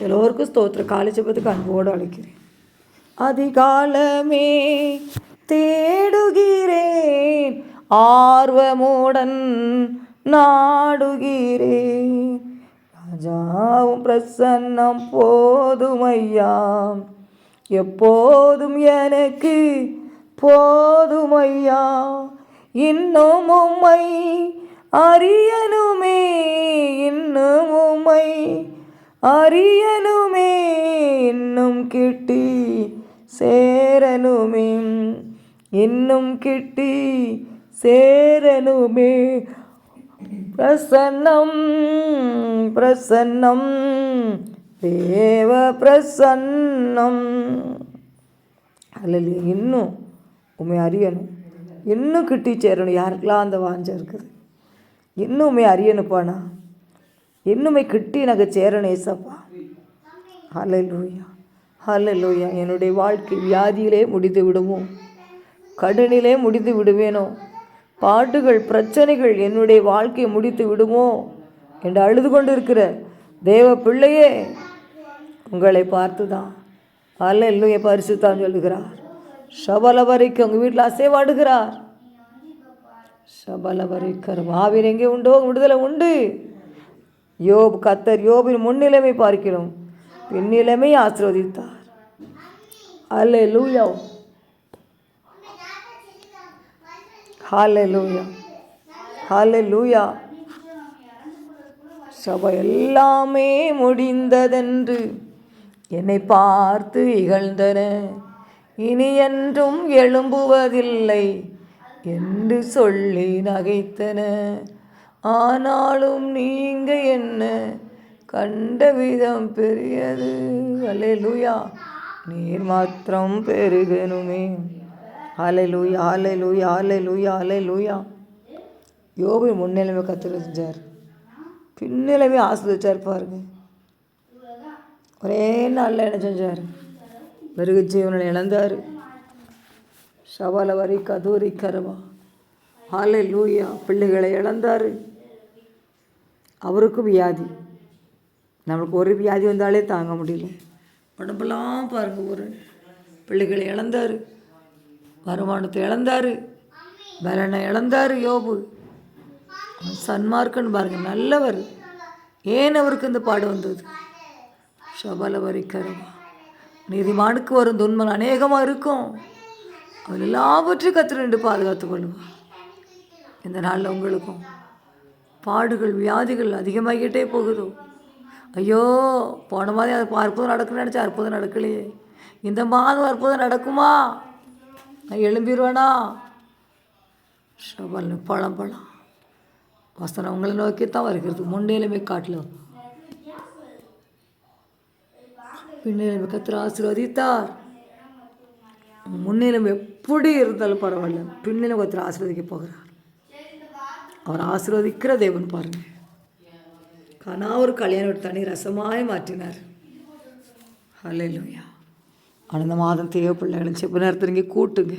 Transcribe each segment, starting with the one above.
எல்லோருக்கும் ஸ்தோத்திர காலை ஜபத்துக்கு அன்போடு அழைக்கிறேன். அதிகாலமே தேடுகிறேன். ஆர்வமுடன் நாடுகிறேன். ராஜாவும் பிரசன்னம் போதுமையா? எப்போதும் எனக்கு போதுமையா? இன்னும் உம்மை அறியனுமே இன்னும் உம்மை அறியனுமே இன்னும் கிட்டி சேரனுமே இன்னும் கிட்டி சேரனுமே பிரசன்னம் பிரசன்னம் தேவ பிரசன்னம். அல்ல இன்னும் உண்மை அறியணும். இன்னும் கிட்டி சேரணும். யாருக்கெல்லாம் அந்த வாஞ்சம் இருக்குது? இன்னுமே அறியணுப்பாண்ணா இன்னுமே கிட்டி எனக்கு சேரணும் ஏசப்பா ஹலை லூயா என்னுடைய வாழ்க்கை வியாதியிலே முடிந்து விடுவோம் கடனிலே முடிந்து விடுவேனோ? பாட்டுகள் பிரச்சனைகள் என்னுடைய வாழ்க்கையை முடித்து விடுமோ? என்று அழுது கொண்டு இருக்கிற தேவ பிள்ளையே உங்களை பார்த்து தான் அல்ல இல்லையே பரிசுத்தான் சொல்லுகிறார். சபல வரைக்கும் உங்கள் வீட்டில் அசைவாடுகிறார். சபல வரைக்கும். ஆவின் எங்கே உண்டோ? விடுதலை உண்டு. யோப் கத்தர் யோபின் முன்னிலைமை பார்க்கிறோம். பின்னிலைமை ஆசிர்வதித்தார். அல்ல லூயா ஹாலே லூயா ஹாலே லூயா சபை எல்லாமே முடிந்ததென்று என்னை பார்த்து இகழ்ந்தன. இனி என்றும் எழும்புவதில்லை என்று சொல்லி நகைத்தன. ஆனாலும் நீங்க என்ன கண்ட விதம் பெரியது. அலே லூயா நீர் மாத்திரம் பெருகணுமே. ஆலை லூயா ஆலை லூயா ஆலை லூயா ஆலை லூயா யோகி முன்னிலைமை கற்றுட்டு செஞ்சார். பின்னிலைமை ஆஸ்வதிச்சார் பாருங்க. ஒரே நாளில் என்ன செஞ்சார்? மிருக ஜீவனை இழந்தார். சவால வரி கதூரி கரவா. ஆலை லூயா பிள்ளைகளை இழந்தார். அவருக்கும் வியாதி. நம்மளுக்கு ஒரு வியாதி வந்தாலே தாங்க முடியல. உடம்பெல்லாம் பாருங்கள் ஒரு பிள்ளைகளை இழந்தார். வருமானத்தை இழந்தார். பலனை இழந்தார் யோபு. சன்மார்க்கன்னு பாருங்கள் நல்லவர். ஏன் அவருக்கு இந்த பாடு வந்தது? சபல வரிக்கரவா நீதிமானுக்கு வரும் துன்பம் அநேகமாக இருக்கும். அவர் எல்லாவற்றையும் கற்று நின்று பாதுகாத்து கொள்வார். இந்த நாளில் உங்களுக்கும் பாடுகள் வியாதிகள் அதிகமாகிட்டே போகுதோ? ஐயோ போன மாதிரி அது அற்புதம் நடக்குன்னு நினச்சா அற்புதம் நடக்கலையே. இந்த மாதம் அற்புதம் நடக்குமா? நான் எழும்பிடுவேனா சபல் பழம் பழம். வசனம் உங்களை நோக்கி தான் வருகிறது முன்னேலுமே காட்டில் பின்னேலுமே கத்திர ஆசீர்வதித்தார். முன்னிலும் எப்படி இருந்தாலும் பரவாயில்ல. பின்னிலும் கத்திர ஆசீர்வதிக்க போகிறார். அவர் ஆசீர்வதிக்கிற தேவன் பாருங்க கனா ஒரு கல்யாணம் தனி ரசமாய் மாற்றினார் ஹalleluya அந்த மாதம் தேவ பிள்ளைகளை செப்பு நேரத்தை நீங்கள் கூட்டுங்க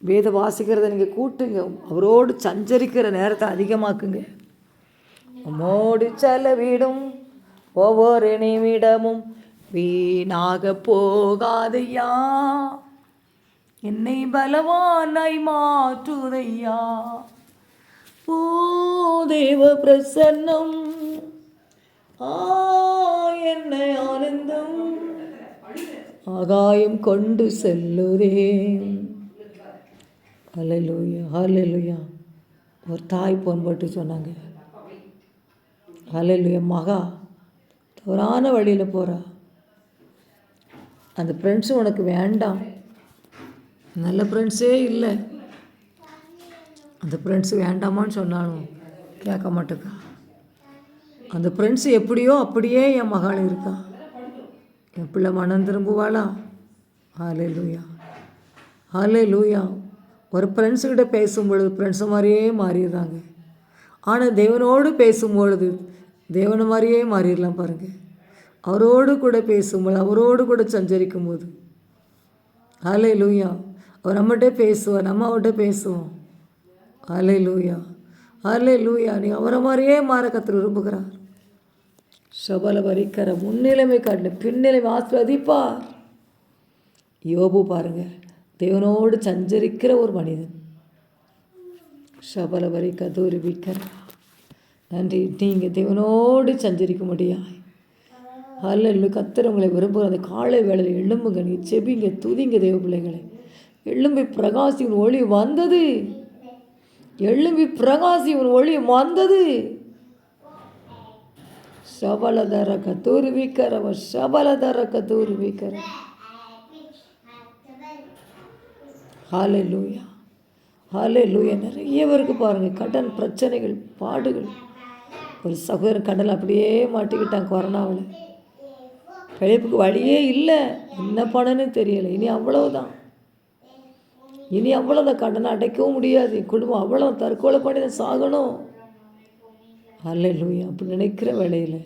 வேத வாசிக்கிறத நீங்கள் கூட்டுங்க அவரோடு சஞ்சரிக்கிற நேரத்தை அதிகமாக்குங்க உம்மோடு செலவிடும் ஒவ்வொரு நிமிடமும் வீணாக போகாதையா என்னை பலவானாய் மாற்றுதையா ஓ தேவ பிரசன்னம். ஆ என்னை ஆனந்தம். ஆகாயம் கொண்டு செல்லுதே. அலலுயா அலலுயா ஒரு தாய் போன் போட்டு சொன்னாங்க. அலலுயா மகா தவறான வழியில் போகிறா அந்த ஃப்ரெண்ட்ஸும் உனக்கு வேண்டாம். நல்ல ஃப்ரெண்ட்ஸே இல்லை. அந்த ஃப்ரெண்ட்ஸ் வேண்டாமான்னு சொன்னாலும் கேட்க மாட்டேக்கா. அந்த ஃப்ரெண்ட்ஸ் எப்படியோ அப்படியே என் மகள் இருக்கா. என் பிள்ளை மனம் திரும்புவாளா? ஆலே லூயா ஹாலே லூயா ஒரு ஃப்ரெண்ட்ஸுக்கிட்ட பேசும்பொழுது ஃப்ரெண்ட்ஸு மாதிரியே மாறிடுறாங்க. ஆனால் தேவனோடு பேசும்பொழுது தேவனை மாதிரியே மாறிடலாம் பாருங்கள் அவரோடு கூட பேசும்போது அவரோடு கூட சஞ்சரிக்கும் போது ஹாலே லூயா அவர் நம்மகிட்ட பேசுவார் நம்ம அவர்கிட்ட பேசுவோம். அலை லூயா அலை லூயா நீ அவரை மாதிரியே மாற கற்று விரும்புகிறார். சபல வரிக்கிற முன்னிலைமை காட்டின பின்னிலைமை ஆஸ்வதிப்பார் யோபு பாருங்க. தேவனோடு சஞ்சரிக்கிற ஒரு மனிதன். சபல வரி கதூரி விக்கிற நன்றி. நீங்கள் தேவனோடு சஞ்சரிக்க முடியாய் அல்ல கத்தர் உங்களை விரும்புகிற அந்த காலை வேளையில் எழும்புங்க. நீ செபிங்க. துதிங்க தேவ பிள்ளைகளை. எழும்பி பிரகாசின் ஒளி வந்தது. எழும்பி பிரகாசி உன் ஒளி மந்தது சபலதர கத்தூர் கத்தூர்விக்கரவ சபலதர கத்தூர்விக்கர ஹாலே லூயா ஹாலே லூயா நிறைய பேருக்கு பாருங்கள் கடன் பிரச்சனைகள் பாடுகள். ஒரு சகோதரன் கடல் அப்படியே மாட்டிக்கிட்டான் கொரோனாவில். பிழைப்புக்கு வழியே இல்லை. என்ன பண்ணனு தெரியலை. இனி அவ்வளவுதான். இனி அவ்வளோ அந்த கடனை அடைக்கவும் முடியாது. என் குடும்பம் அவ்வளோ தற்கொலை பண்ணி தான் சாகணும். அல்ல லூயா அப்படி நினைக்கிற வேலையில்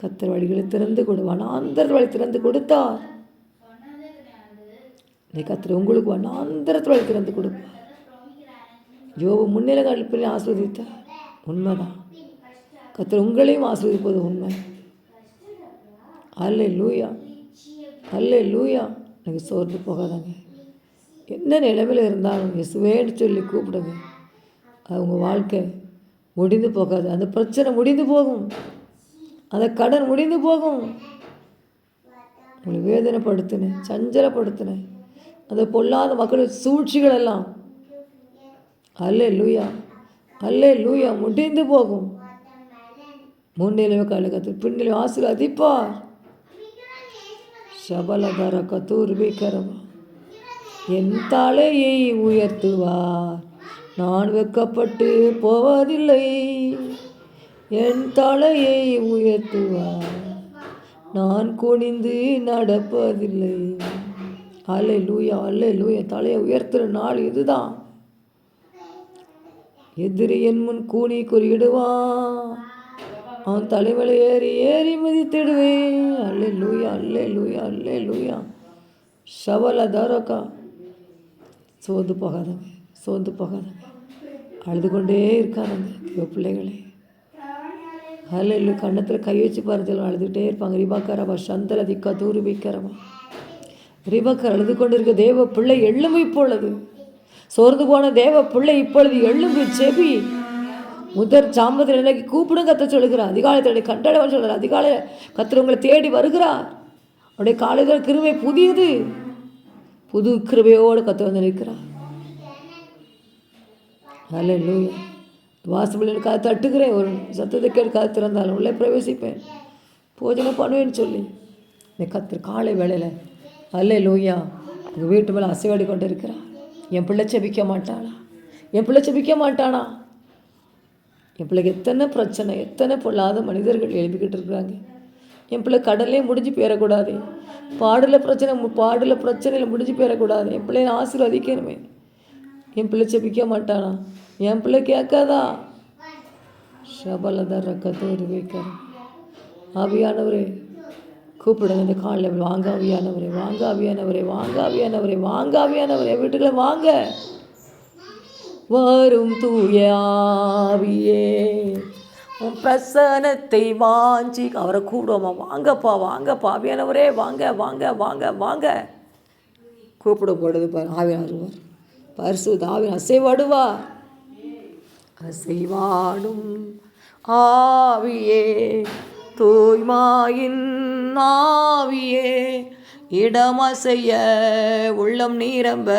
கத்தர் வழிகளை திறந்து கொடு வனாந்தர வழி திறந்து கொடுத்தார். நீ கத்தர் உங்களுக்கு வனாந்தரத்து வழி திறந்து கொடுப்பார். யோபு முன்னிலை கழிப்பினை ஆஸ்வதித்தார் உண்மைதான். கத்தர் உங்களையும் ஆஸ்வதிப்பது உண்மை. அல்ல லூயா அல்ல லூயா எனக்கு சோர்ந்து போகாதாங்க. என்ன நிலைமையில் இருந்தாலும் இயேசுவேன்னு சொல்லி கூப்பிடுங்க. அவங்க வாழ்க்கை முடிந்து போகாது. அந்த பிரச்சனை முடிந்து போகும். அந்த கடன் முடிந்து போகும். உங்களை வேதனைப்படுத்தினேன் சஞ்சலப்படுத்தினேன் அந்த பொல்லாத மக்கள் சூழ்ச்சிகள் எல்லாம். அல்லே லூயா அல்லே லூயா முடிந்து போகும். முன்னிலைமை கழகத்தில் பின்னிலை அதிப்பா சபலதர கத்தூர் பீக்கரமா என் தலையை உயர்த்துவார். நான் வெக்கப்பட்டு போவதில்லை. என் தலையை உயர்த்துவார். நான் குனிந்து நடப்பதில்லை. அல்லை லூயா அல்லை லூயா தலையை உயர்த்துகிற நாள் இதுதான். எதிரி என் முன் கூனி குறியிடுவான் அவன் தலைவலை ஏறி ஏறி மிதித்திடுவேன். அல்லே லூயா அல்லே லூயா அல்லே லூயா சவல தரக்கா சோர்ந்து போகாதவங்க சோர்ந்து போகாதவங்க. அழுது கொண்டே இருக்காதவங்க தேவ பிள்ளைகளே. அதில் இல்லை கண்ணத்தில் கை வச்சு பாருங்கள் அழுதுகிட்டே இருப்பாங்க. ரிபாக்காரமா சந்தல திக்கா தூரு ரிபாக்கர் அழுது அழுது கொண்டிருக்க தேவ பிள்ளை எழும்பு இப்பொழுது சோர்ந்து போன தேவ பிள்ளை இப்பொழுது எழும்பு செபி முதற் சாம்பத்தில் இன்னைக்கு கூப்பிடும் கத்த சொல்லுகிறார். அதிகாலத்தில் கண்டடவன் சொல்கிறார் அதிகாலையில் கத்தர் தேடி வருகிறார். அவருடைய காலைகள் கிருமை புதியது. புது கிருபையோடு கற்று வந்து நிற்கிறார். அல்ல லூயா வாசலில் காது தட்டுகிறேன். ஒரு சத்தத்தை கேட்டு காது திறந்தாலும் உள்ளே பிரவேசிப்பேன். பூஜனை பண்ணுவேன்னு சொல்லி. இந்த கத்திர காலை வேலையில் அல்ல லூயா எங்கள் வீட்டு மேலே அசைவாடி கொண்டு இருக்கிறார் என் பிள்ளை செபிக்க மாட்டானா என் பிள்ளை செபிக்க மாட்டானா? என் பிள்ளைக்கு எத்தனை பிரச்சனை எத்தனை பொல்லாத மனிதர்கள் எழுப்பிக்கிட்டு இருக்கிறாங்க. என் பிள்ளை கடல்லே முடிஞ்சு போயிடக்கூடாது பாடலில் பிரச்சனை பாடல பிரச்சனையில் முடிஞ்சு போயிடக்கூடாது என் பிள்ளைய ஆசீர்வதிக்கணுமே. என் பிள்ளை செபிக்க மாட்டானா? என் பிள்ளை கேட்காதா? ஷபலதர் ரக்கத்தோடு வைக்கிறேன் ஆவியானவரே கூப்பிடுங்க. இந்த காலில் வாங்க ஆவியானவரே வாங்க ஆவியானவரே வாங்க ஆவியானவரே வாங்க ஆவியானவரே. வீட்டுக்குள்ள வாங்க. வரும் தூய ஆவியே. உன் பிரசனத்தை வாஞ்சி அவரை கூப்பிடுவோமா வாங்கப்பா வாங்கப்பா. ஆவியானவரே வாங்க வாங்க வாங்க வாங்க. கூப்பிடப்படுது பாரு ஆவியானவர் வருவார். பரிசுத்த அசைவாடுவா? அசைவாடுவார் அசைவாடும் ஆவியே தூய்மாயின் ஆவியே. இடமசைய உள்ளம் நீரம்ப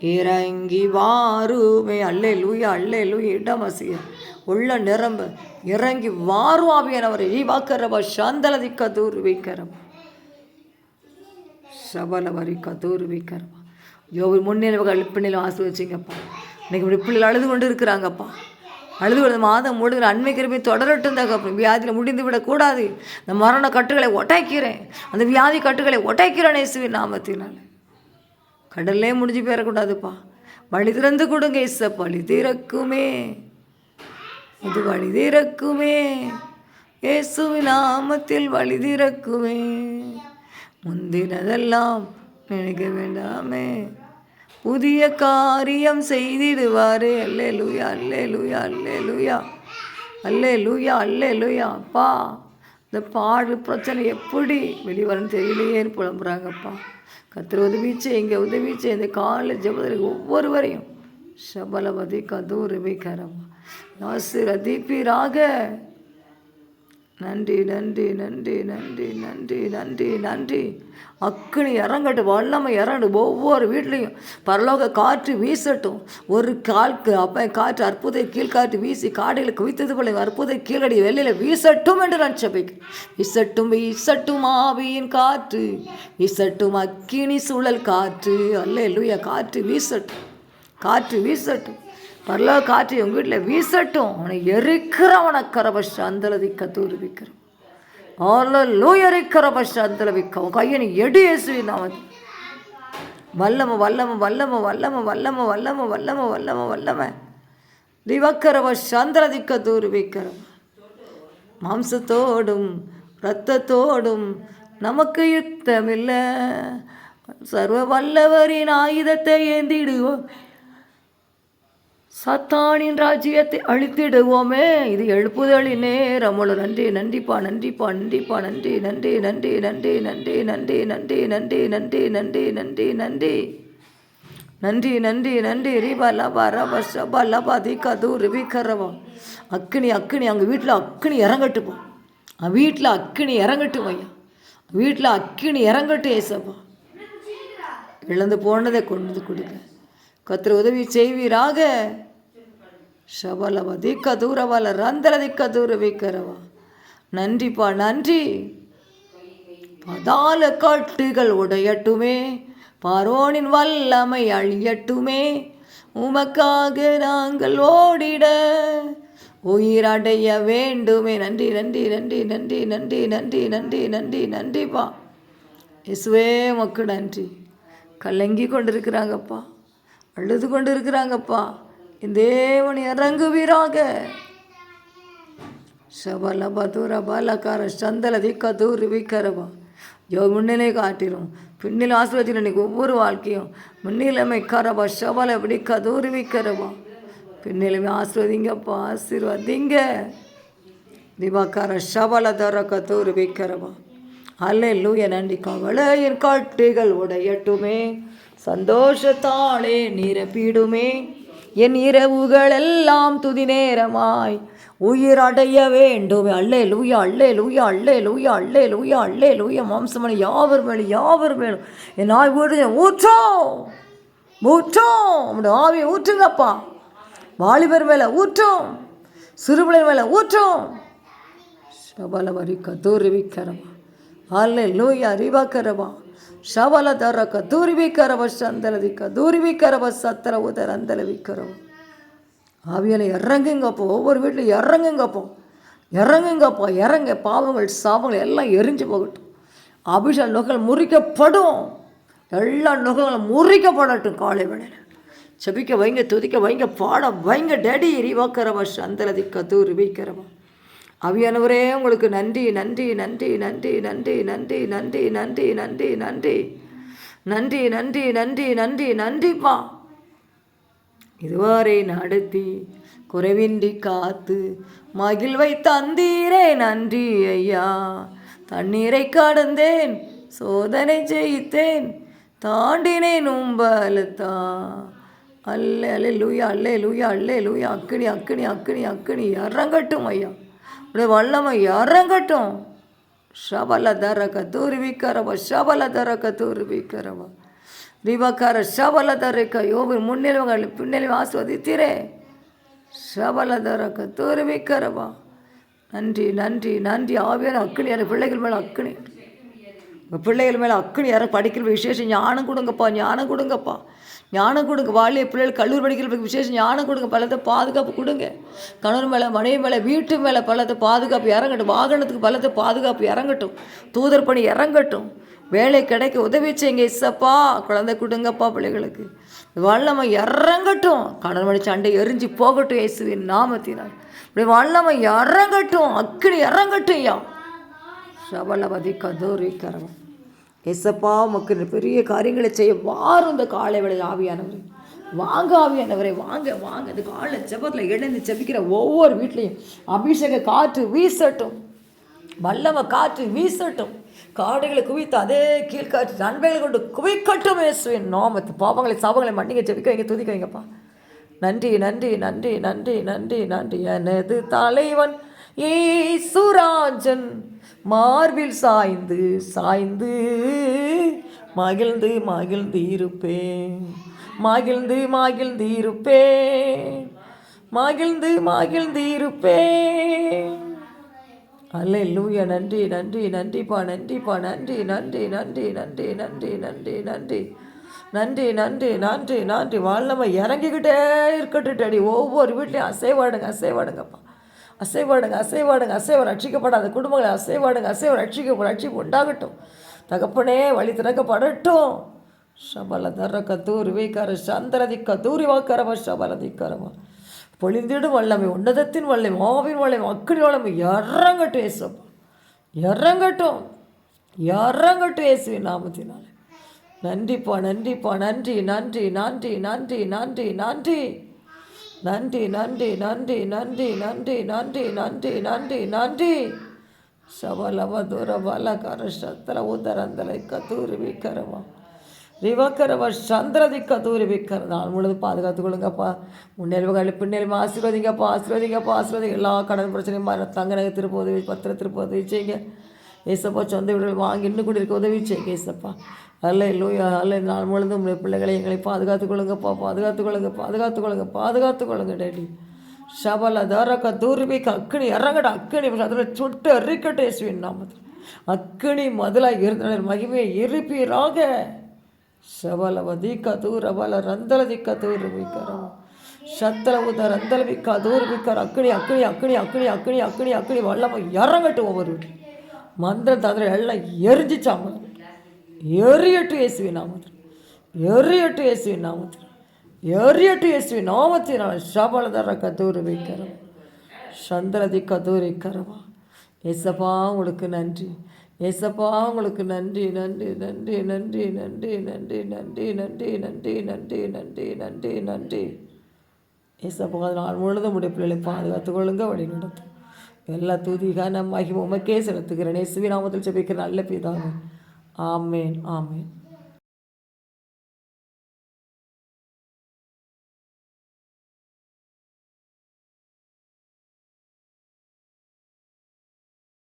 இறங்கி வாருமே. அல்லே லூயா அல்லே லூயா இடமசைய உள்ள நிரம்ப. இறங்கி வாரும் ஆவியானவரை. சாந்தலதி கதூர் வைக்கிறவா சபல வரி கதூர் வைக்கிறவா யோபு முன்னிலைவுகள் ஆசிர்வச்சிங்கப்பா. இன்னைக்கு இப்படி பிள்ளைகள் அழுது கொண்டு இருக்கிறாங்கப்பா அழுது கொண்டு மாதம் முடிகிற அண்மை கிருப்பை தொடரட்டும் தகப்பன். வியாதியில் முடிந்து விடக்கூடாது. இந்த மரண கட்டுகளை ஒட்டைக்கிறேன். அந்த வியாதி கட்டுகளை ஒட்டைக்கிறேன் இயேசுவின் நாமத்தினால். கடல்லே முடிஞ்சு போயிடக்கூடாதுப்பா வழி திறந்து கொடுங்க இசப் வழி திறக்குமே. இது வழி திறக்குமே இயேசுவின் நாமத்தில் வழிதிறக்குமே. முந்தினதெல்லாம் நினைக்க வேண்டாமே. புதிய காரியம் செய்திடுவாரே. அல்லே லூயா அல்லே லூயா அல்லே லூயா அல்லே லூயா அல்லே லூயா அப்பா இந்த பாடு பிரச்சனை எப்படி வெளிவரன்னு தெரியலையேன்னு புலம்புறாங்கப்பா. கத்திர உதவிச்சு இங்கே உதவிச்சு இந்த காலில் ஜபதில் ஒவ்வொருவரையும் ஷபலவதி கதூரிபை கரவா ஆசிரதிப்பீராக நன்றி நன்றி நன்றி நன்றி நன்றி நன்றி நன்றி. அக்னி இறங்கட்டும் வல்லமை இறங்கட்டும் ஒவ்வொரு வீட்லேயும் பரலோக காற்று வீசட்டும். ஒரு கால்க்கு அப்போ காற்று அற்புத கீழ்காற்று வீசி காடையில் குவித்தது போல அற்புத கீழடி வெளியில் வீசட்டும் என்று நான் இசட்டும் வீசட்டும் வீசட்டும் ஆவியின் காற்று. இசட்டும் அக்கினி சூழல் காற்று. அல்ல லூயா காற்று வீசட்டும். காற்று வீசட்டும். பரலோ காற்று உங்கள் வீட்டில் வீசட்டும். அவனை எரிக்கிறவனை கரபஷ அந்தலதி கத்தூரி விற்கிறோம் ஆலோ எரிக்கிறபஷ அந்தல விற்கவும் கையனை எடு இயேசுவி நாம வல்லம வல்லம வல்லம வல்லம வல்லம வல்லம வல்லம வல்லம வல்லம. திவக்கரவ சந்திரதிக்க கத்தூரி விற்கிறோம் மாம்சத்தோடும் இரத்தத்தோடும் நமக்கு யுத்தமில்லை. சர்வ வல்லவரின் ஆயுதத்தை ஏந்திடுவோம். சத்தானின் ராஜ்யத்தை அழித்திடுவோமே இது எழுப்புதலி நேரம் அவ்வளோ நன்றி நன்றிப்பா நன்றிப்பா நன்றிப்பா நன்றி நன்றி நன்றி நன்றி நன்றி நன்றி நன்றி நன்றி நன்றி நன்றி நன்றி நன்றி நன்றி நன்றி நன்றி ரிபா லபா ரபா ஷபா லபா தீக்கா தூர் ரிபி கரவா அக்கினி அக்கினி அங்கே வீட்டில் அக்கினி இறங்கட்டுப்பா வீட்டில் அக்கினி இறங்கட்டும் ஐயா வீட்டில் அக்கினி இறங்கட்டும் ஏசப்பா இழந்து போனதை கொண்டு கொடுக்க கத்திர உதவி செய்வீராக ஷபலவ திக்க தூரவால ரந்தர திக்க தூர வைக்கிறவா நன்றிப்பா நன்றி. பதால காட்டுகள் உடையட்டுமே பரோனின் வல்லமை அழியட்டுமே உமக்காக நாங்கள் ஓடிட உயிரடைய வேண்டுமே. நன்றி நன்றி நன்றி நன்றி நன்றி நன்றி நன்றி நன்றி நன்றிப்பா. இசுவே மக்கு நன்றி. கலங்கி கொண்டிருக்கிறாங்கப்பா. அழுது கொண்டு இருக்கிறாங்கப்பா தேவன் இறங்குவீராக. சபல பதூர பலக்கார சந்தல திக்க தூர் விக்கரபா யோ முன்னிலை காட்டிலும் பின்னில் ஆசிரியத்தில் இன்னைக்கு ஒவ்வொரு வாழ்க்கையும் முன்னிலைமை கரபா சபல பிடிக்க கதூர் விக்கரபா பின்னிலைமை ஆசிர்வதிங்கப்பா ஆசீர்வதிங்க. திவாக்கார சபல தரக்க கதூர் விக்கரவா. அல்லே லூய நன்றி. கவலை என் காட்டுகள் உடையட்டுமே. சந்தோஷத்தாலே நிரப்பிடுமே. என் இரவுகளெல்லாம் துதி நேரமாய். உயிர் அடைய வேண்டும். அல்லே லூயா அல்லே லூயா அல்லே லூயா அல்லே லூயா அல்லே லூயா மாம்சமணி யாவர் மேலே யாவர் மேலும்? என் ஆய் ஊற்று ஊற்றோம் ஊற்றோம் நம்முடைய ஆவியை ஊற்றுங்கப்பா. வாலிபர் மேலே ஊற்றோம் சிறுபிள்ளை மேலே ஊற்றோம் சபலமரி கதூரி விக்கிறவா அல்லே லூயா அறிவாக்கிறவா. ಶಬಲಧರ ಕದೂರ್ವಿಕರವ சந்தலவிக்க தூர்விக்கரவ சத்திர உதர் அந்தலவிக்கிறோம் ஆவியில் இறங்குங்கப்போ ஒவ்வொரு வீட்டில் இறங்குங்கப்போ. இறங்குங்கப்போ இறங்க பாவங்கள் சாபங்கள் எல்லாம் எரிஞ்சு போகட்டும். அபிஷா நுகங்கள் முறிக்கப்படும். எல்லா நுகங்களும் முறிக்கப்படட்டும் காலை வேளையில். செபிக்க வைங்க துதிக்க வைங்க பாட வைங்க டேடி இறிவாக்கிறவ சந்தலதிக்க தூர் வீக்கிறவன் அவியானவரே உங்களுக்கு நன்றி நன்றி நன்றி நன்றி நன்றி நன்றி நன்றி நன்றி நன்றி நன்றி நன்றி நன்றி நன்றி நன்றி நன்றிப்பா இதுவரை நடத்தி குறைவின்றி காத்து மகிழ்வை தந்தீரே நன்றி ஐயா தண்ணீரை கடந்தேன் சோதனை ஜெயித்தேன் தாண்டினேன் உம்பலத்தா அல்ல அல்லே லூயா அல்லே லூயா அல்லே லூயா அக்கினி அக்கினி அக்கினி அக்கினி இறங்கட்டும் ஐயா உடைய வல்லமை இறங்கட்டும். சபல தரக தூர்விக்கரவா சபல தரக தூர்விக்கரவா ரிவக்கார சபல தரக்க யோபு முன்னிலவங்கள் பின்னிலவை ஆஸ்வதித்திரே. சபல தரக தூர்விக்கரவா நன்றி நன்றி நன்றி. ஆவியான அக்கினி யார் பிள்ளைகள் மேலே அக்கினி. பிள்ளைகள் மேலே அக்கினி யாரும் படிக்கிற விசேஷம். ஞானம் கொடுங்கப்பா ஞானம் கொடுங்கப்பா. ஞானம் கொடுங்க வாழிய பிள்ளைகள் கல்லூரி படிக்கிறதுக்கு விசேஷம் ஞானம் கொடுங்க பலத்தை பாதுகாப்பு கொடுங்க. கணவர் மேலே மனைவி மேலே வீட்டு மேலே பலத்தை பாதுகாப்பு இறங்கட்டும். வாகனத்துக்கு பலத்தை பாதுகாப்பு இறங்கட்டும். தூதர் பணி இறங்கட்டும். வேலை கிடைக்க உதவி செய்யுங்க இசப்பா. குழந்தை கொடுங்கப்பா பிள்ளைகளுக்கு. வல்லமை இறங்கட்டும். கணவன் மணி சண்டை எரிஞ்சு போகட்டும் இயேசுவின் நாமத்தினால். இப்படி வல்லமை இறங்கட்டும் அக்கினி இறங்கட்டும் ஐயா. சபலபதி கதூரி கரவம் எசப்பா உமக்கு பெரிய காரியங்களை செய்ய வாரும் இந்த காலை வேளை ஆவியானவர். வாங்க ஆவியானவரை வாங்க வாங்க. இந்த காலை ஜெபத்தில் எழுந்து ஜெபிக்கிற ஒவ்வொரு வீட்லேயும் அபிஷேக காற்று வீசட்டும். வல்லம காற்று வீசட்டும். காடுகளை குவித்து அதே கீழ்காற்று நன்மைகளை கொண்டு குவிக்கட்டும் இயேசுவின் நோமத்து பாவங்களை சாபங்களை மன்னிங்க செபிக்க வைங்க துதிக்க வைங்கப்பா நன்றி நன்றி நன்றி நன்றி நன்றி நன்றி. எனது தலைவன் ஏசுராஜன். மார்பில் சாய்ந்து சாய்ந்து மகிழ்ந்து மகிழ்ந்து இருப்பேன் மகிழ்ந்து மகிழ்ந்து இருப்பேன் மகிழ்ந்து மகிழ்ந்து இருப்பேன் அல்லேலூயா. நன்றி நன்றி நன்றிப்பா நன்றிப்பா. நன்றி நன்றி நன்றி நன்றி நன்றி நன்றி நன்றி. நன்றி நன்றி நன்றி நன்றி. வல்லமை இறங்கிக்கிட்டே இருக்கட்டுட்டடி ஒவ்வொரு வீட்லேயும் அசைவாடுங்க அசைவாடுங்கப்பா. அசைவாடுங்க அசைவாடுங்க அசைவம் ரட்சிக்கப்படாத குடும்பங்களை அசைவாடுங்க அசைவ ரட்சிக்க ரட்சிப்பு உண்டாகட்டும். தகப்பனே வழி திறக்கப்படட்டும். சபல தர கதூர் வைக்கார சந்திரதி கதூரி வாக்கரவா சபலதிக்காரவா. பொழிந்திடும் வல்லமை உன்னதத்தின் வல்லமை மாவின் வல்லமை அக்கடி வல்லமை இறங்கட்டும் ஏசம் இறங்கட்டும் இறங்கட்டும் இயேசுவின் நாமத்தினாலே. நன்றிப்பா நன்றிப்பா நன்றி நன்றி நன்றி நன்றி நன்றி நன்றி. நன்றி நன்றி நன்றி நன்றி நன்றி நன்றி நன்றி நன்றி நன்றி ಶಬಲವ ದೂರ ಬಾಲಕಾರ ಶತ್ತಲ ಉದರಂದಲ ಕತೂರಿ ವಿಕರವ ரிவக்கரவ சந்திரதிக்க தூரி விக்கிற நாள் முழுது பாதுகாத்து கொள்ளுங்கப்பா முன்னேறிவுகள் பின்னேறிவு ஆசீர்வதிங்கப்பா ஆசீர்வதிங்கப்பா ஆசீர்வதிங்க எல்லா கடன் பிரச்சனையும் மாற தங்க நகை திருப்ப உதவி பத்திர திருப்ப உதவி செய்யுங்க ஏசப்பா சொந்த வீடுகள் வாங்கி இன்னும் கூட இருக்க உதவி செய்ய ஏசப்பா. அல்ல இல்லையா அல்ல நாள் முழுந்து உங்களுடைய பிள்ளைகளை எங்களை பாதுகாத்துக்கொள்ளுங்கப்பா பாதுகாத்துக்கொள்ளுங்க பாதுகாத்துக்கொள்ளுங்க பாதுகாத்துக்கொள்ளுங்க டேடி. ஷபல தாரக்கா தூர்பிக்கு அக்கினி இறங்கடா அக்கினி அதில் சுட்டு அறிக்கட்டே நாமத்தில். அக்கினி மதிலாக இருந்தனர் மகிமையை இருப்பீராக ஷபல வதிக்கா தூரபல ரந்தல திக்கா தூர்பிக்கிறோம் சத்தல உத ரந்தல விக்கா தூர்பிக்கார் அக்கினி அக்கினி அக்கினி அக்கினி அக்கினி அக்கினி அக்கினி வல்லமை இறங்கட்டும் ஒவ்வொரு மந்திர தந்திர எல்லாம் எரிஞ்சிச்சாம் எரியட்டு இயேசுவின் நாமத்தில் எரியட்டு இயேசுவின் நாமத்தில் எரியட்டு இயேசுவின் நாமத்தினால் சபலதர கதூரி வைக்கிறோம் சந்திரதி கதூரி கரவா எசப்பா உங்களுக்கு நன்றி எசப்பா உங்களுக்கு நன்றி நன்றி நன்றி நன்றி நன்றி நன்றி நன்றி நன்றி நன்றி நன்றி நன்றி நன்றி நன்றி ஏசப்பா நாள் முழுதும் முடிப்பிள்ளை பாதுகாத்து கொள்ளுங்க வழி நடத்தும் எல்லா துதிகான மகிமை உமக்கே செலுத்துகிறேன் இயேசுவின் நாமத்தில் ஜெபிக்கிற நல்ல பிதாவே ஆமேன் ஆமேன்